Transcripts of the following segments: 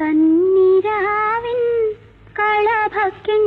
തന്നിരാവിൻ കളഭക്കിൻ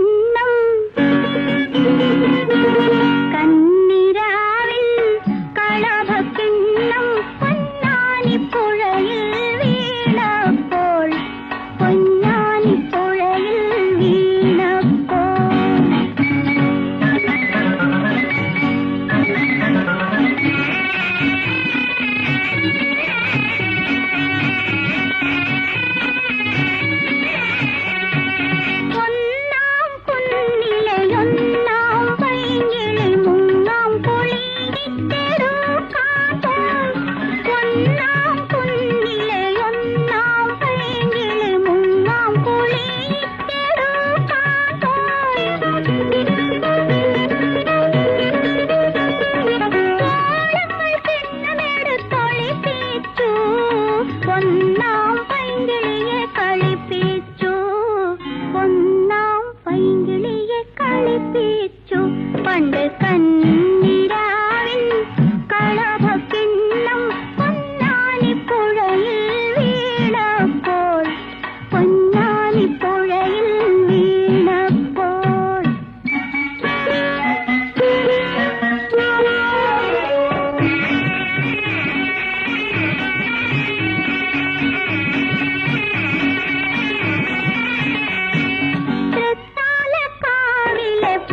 பைங்கிளியே களிப்பேச்சோ பண்ட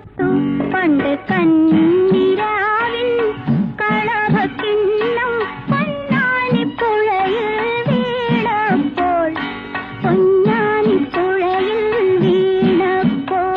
തൊട്ടു പണ്ട് കണ്ണിരാവിൽ കളഭക്കിണ്ണം പൊന്നാനിപ്പുഴയിൽ വീണപ്പോൾ പൊന്നാനിപ്പുഴയിൽ വീണപ്പോൾ.